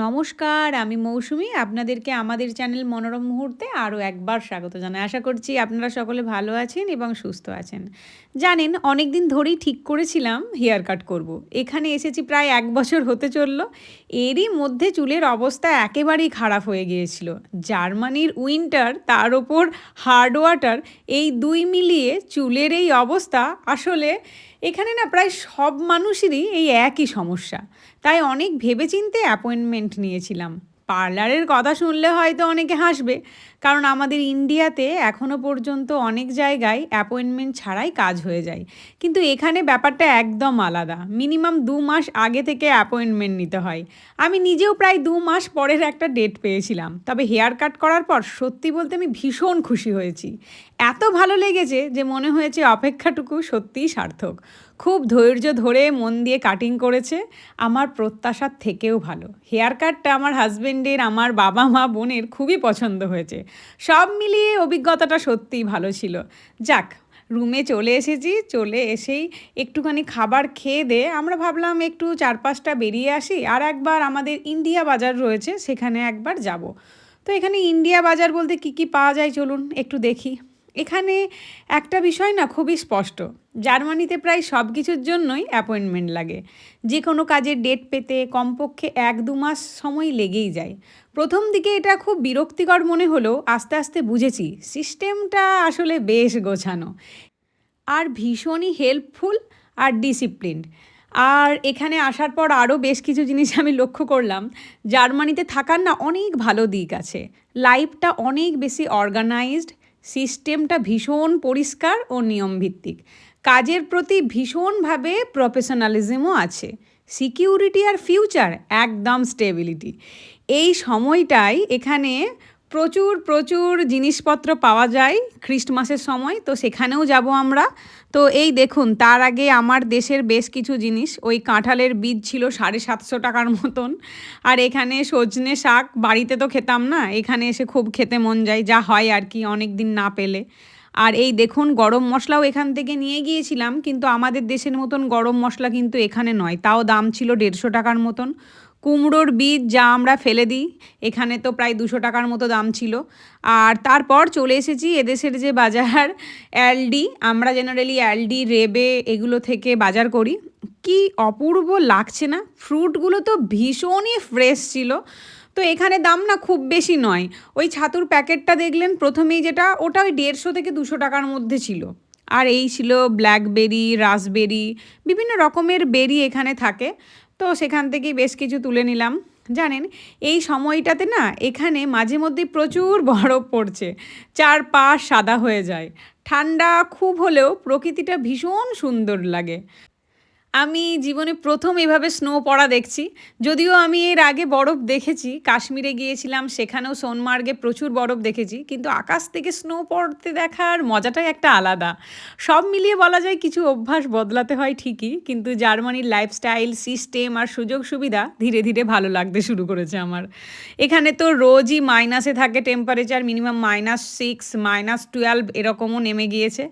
নমস্কার, আমি মৌসুমি। আপনাদেরকে আমাদের চ্যানেল মনোরম মুহূর্তে আরও একবার স্বাগত জানাই। আশা করছি আপনারা সকলে ভালো আছেন এবং সুস্থ আছেন। জানেন অনেক দিন ধরেই ঠিক করেছিলাম হেয়ার কাট করব। এখানে এসেছি প্রায় এক বছর হতে চলল। এরই মধ্যে চুলের অবস্থা একেবারেই খারাপ হয়ে গিয়েছিল। জার্মানির উইন্টার, তার ওপর হার্ড ওয়াটার এই দুই মিলিয়ে চুলের এই অবস্থা আসলে এখানে না প্রায় সব মানুষেরই এই একই সমস্যা। তাই অনেক ভেবেচিন্তে অ্যাপয়েন্টমেন্ট নিয়েছিলাম। পার্লারের কথা শুনলে হয়তো অনেকে হাসবে। কারণ আমাদের ইন্ডিয়াতে এখনও পর্যন্ত অনেক জায়গায় অ্যাপয়েন্টমেন্ট ছাড়াই কাজ হয়ে যায়। কিন্তু এখানে ব্যাপারটা একদম আলাদা। মিনিমাম দু মাস আগে থেকে অ্যাপয়েন্টমেন্ট নিতে হয়। আমি নিজেও প্রায় দু মাস পরের একটা ডেট পেয়েছিলাম। তবে হেয়ার কাট করার পর সত্যি বলতে আমি ভীষণ খুশি হয়েছি। এত ভালো লেগেছে যে মনে হয়েছে অপেক্ষাটুকু সত্যিই সার্থক। খুব ধৈর্য ধরে মন দিয়ে কাটিং করেছে। আমার প্রত্যাশার থেকেও ভালো। হেয়ার কাটটা আমার হাজব্যান্ডের আমার বাবা, মা, বোনের খুবই পছন্দ হয়েছে। সব মিলিয়ে অভিজ্ঞতাটা সত্যিই ভালো ছিল। যাক রুমে চলে এসেছি, চলে এসেই একটুখানি খাবার খেয়ে দে। আমরা ভাবলাম একটু চার পাঁচটা বেরিয়ে আসি, আর একবার আমাদের ইন্ডিয়া বাজার রয়েছে, সেখানে একবার যাব। তো এখানে ইন্ডিয়া বাজার বলতে কি কি পাওয়া যায় চলুন একটু দেখি। এখানে একটা বিষয় না খুবই স্পষ্ট। জার্মানিতে প্রায় সব কিছুর জন্যই অ্যাপয়েন্টমেন্ট লাগে। যে কোনো কাজের ডেট পেতে কমপক্ষে এক দু মাস সময় লেগেই যায়। প্রথম দিকে এটা খুব বিরক্তিকর মনে হলেও আস্তে আস্তে বুঝেছি, সিস্টেমটা আসলে বেশ গোছানো। আর ভীষণই হেল্পফুল আর ডিসিপ্লিনড। আর এখানে আসার পর আরও বেশ কিছু জিনিস আমি লক্ষ্য করলাম। জার্মানিতে থাকার না অনেক ভালো দিক আছে। লাইফটা অনেক বেশি অর্গানাইজড সিস্টেমটা ভীষণ পরিষ্কার ও নিয়মভিত্তিক। কাজের প্রতি ভীষণভাবে প্রফেশনালিজমও আছে। সিকিউরিটি আর ফিউচার একদম স্টেবিলিটি এই সময়টাই এখানে প্রচুর প্রচুর জিনিসপত্র পাওয়া যায় খ্রিস্টমাসের সময়, তো সেখানেও যাব আমরা। তো এই দেখুন, তার আগে আমার দেশের বেশ কিছু জিনিস, ওই কাঁঠালের বীজ ছিল সাড়ে সাতশো টাকার মতন, আর এখানে সজনে শাক, বাড়িতে তো খেতাম না, এখানে এসে খুব খেতে মন যায়, যা হয় আর কি, অনেক দিন না পেলে। আর এই দেখুন, গরম মশলাও এখান থেকে নিয়ে গিয়েছিলাম, কিন্তু আমাদের দেশের মতন গরম মশলা কিন্তু এখানে নয়, তাও দাম ছিল দেড়শো টাকার মতন। কুমড়োর বীজ যা আমরা ফেলে দিই, এখানে তো প্রায় দুশো টাকার মতো দাম ছিল। আর তারপর চলে এসেছি এদেশের যে বাজার, অ্যালডি। আমরা জেনারেলি অ্যালডি, রেবে এগুলো থেকে বাজার করি। কি অপূর্ব লাগছে না? ফ্রুটগুলো তো ভীষণই ফ্রেশ ছিল। তো এখানে দাম না খুব বেশি নয়। ওই ছাতুর প্যাকেটটা দেখলেন প্রথমেই যেটা, ওটা ওই দেড়শো থেকে দুশো টাকার মধ্যে ছিল। আর এই ছিল ব্ল্যাকবেরি রাসবেরি বিভিন্ন রকমের বেরি এখানে থাকে। তো সেখান থেকেই বেশ কিছু তুলে নিলাম। জানেন, এই সময়টাতে না এখানে মাঝে মধ্যে প্রচুর বরফ পড়ছে। চার পা সাদা হয়ে যায়। ঠান্ডা খুব হলেও প্রকৃতিটা ভীষণ সুন্দর লাগে। আমি জীবনে প্রথম এভাবে স্নো পড়া দেখছি। যদিও আমি এর আগে বরফ দেখেছি, কাশ্মীরে গিয়েছিলাম, সেখানেও সোনমার্গে প্রচুর বরফ দেখেছি, কিন্তু আকাশ থেকে স্নো পড়তে দেখার মজাটাই একটা আলাদা। সব মিলিয়ে বলা যায় কিছু অভ্যাস বদলাতে হয় ঠিকই, কিন্তু জার্মানির লাইফস্টাইল সিস্টেম আর সুযোগ সুবিধা ধীরে ধীরে ভালো লাগতে শুরু করেছে আমার। এখানে তো রোজই মাইনাসে থাকে temperature minimum minus six minus twelve এরকমও নেমে গিয়েছে।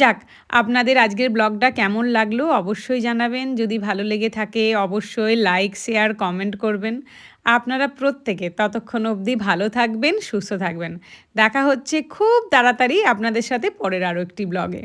যাক, আপনাদের আজকের ব্লগটা কেমন লাগল অবশ্যই জানাবেন। যদি ভালো লেগে থাকে, অবশ্যই লাইক শেয়ার কমেন্ট করবেন। আপনারা প্রত্যেকে ততক্ষণ অবধি ভালো থাকবেন, সুস্থ থাকবেন। দেখা হচ্ছে খুব তাড়াতাড়ি আপনাদের সাথে পরের আরও একটি ব্লগে